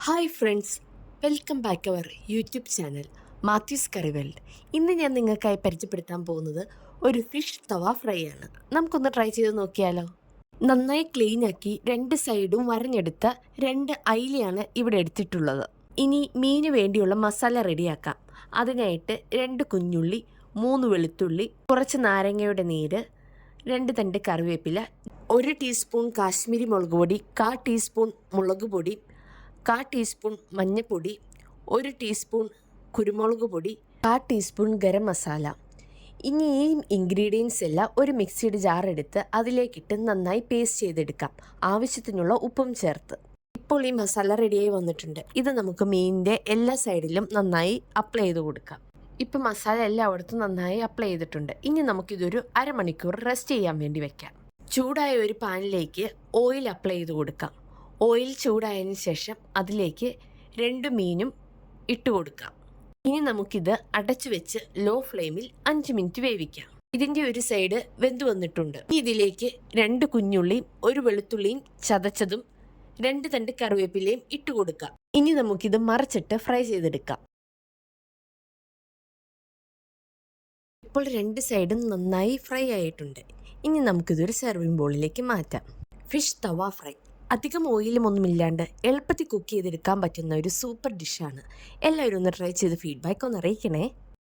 Hi friends welcome back our YouTube channel Mathews Curry ഇന്ന് ഞാൻ നിങ്ങൾക്കായി പരിചയപ്പെടുത്താൻ പോകുന്നത് ഒരു ഫിഷ് തവ ഫ്രൈ ആണ്. നമുക്കൊന്ന് ട്രൈ ചെയ്ത് നോക്കിയാലോ? നന്നായി ക്ലീൻ ആക്കി രണ്ട് സൈഡും വരഞ്ഞെടുത്ത രണ്ട് അയിലയാണ് ഇവിടെ എടുത്തിട്ടുള്ളത്. ഇനി മീന് വേണ്ടിയുള്ള മസാല റെഡിയാക്കാം അതിനായിട്ട് രണ്ട് കുഞ്ഞുള്ളി മൂന്ന് വെളുത്തുള്ളി കുറച്ച് നാരങ്ങയുടെ നീര് രണ്ട് തണ്ട് കറിവേപ്പില ഒരു ടീസ്പൂൺ കാശ്മീരി മുളക് പൊടി കാ ടീസ്പൂൺ മുളക് പൊടി കാ ടീസ്പൂൺ മഞ്ഞൾപ്പൊടി ഒരു ടീസ്പൂൺ കുരുമുളക് പൊടി കാ ടീസ്പൂൺ ഗരം മസാല. ഇനി ഈ ഇൻഗ്രീഡിയൻസ് എല്ലാം ഒരു മിക്സിയുടെ ജാർ എടുത്ത് അതിലേക്കിട്ട് നന്നായി പേസ്റ്റ് ചെയ്തെടുക്കാം. ആവശ്യത്തിനുള്ള ഉപ്പും ചേർത്ത്. ഇപ്പോൾ ഈ മസാല റെഡിയായി വന്നിട്ടുണ്ട്. ഇത് നമുക്ക് മീനിന്റെ എല്ലാ സൈഡിലും നന്നായി അപ്ലൈ ചെയ്ത് കൊടുക്കാം. ഇപ്പം മസാല എല്ലായിടത്തും നന്നായി അപ്ലൈ ചെയ്തിട്ടുണ്ട്. ഇനി നമുക്കിതൊരു അരമണിക്കൂർ റെസ്റ്റ് ചെയ്യാൻ വേണ്ടി വെക്കാം. ചൂടായ ഒരു പാനിലേക്ക് ഓയിൽ അപ്ലൈ ചെയ്ത് കൊടുക്കാം. ഓയിൽ ചൂടായതിന് ശേഷം അതിലേക്ക് രണ്ട് മീനും ഇട്ട് കൊടുക്കാം. ഇനി നമുക്കിത് അടച്ചു വെച്ച് ലോ ഫ്ലെയിമിൽ അഞ്ച് മിനിറ്റ് വേവിക്കാം. ഇതിന്റെ ഒരു സൈഡ് വെന്ത് വന്നിട്ടുണ്ട്. ഇതിലേക്ക് രണ്ട് കുഞ്ഞുള്ളിയും ഒരു വെളുത്തുള്ളിയും ചതച്ചതും രണ്ട് തണ്ട് കറിവേപ്പിലയും ഇട്ട് കൊടുക്കാം. ഇനി നമുക്കിത് മറിച്ചിട്ട് ഫ്രൈ ചെയ്തെടുക്കാം. ഇപ്പോൾ രണ്ട് സൈഡും നന്നായി ഫ്രൈ ആയിട്ടുണ്ട്. ഇനി നമുക്കിതൊരു സെർവിങ് ബോളിലേക്ക് മാറ്റാം. Fish tawa fry. അധികം ഓയിലും ഒന്നും ഇല്ലാണ്ട് എളുപ്പത്തിൽ കുക്ക് ചെയ്തെടുക്കാൻ പറ്റുന്ന ഒരു സൂപ്പർ ഡിഷാണ് എല്ലാവരും ഒന്ന് ട്രൈ ചെയ്ത് ഫീഡ്ബാക്ക് ഒന്ന് അറിയിക്കണേ.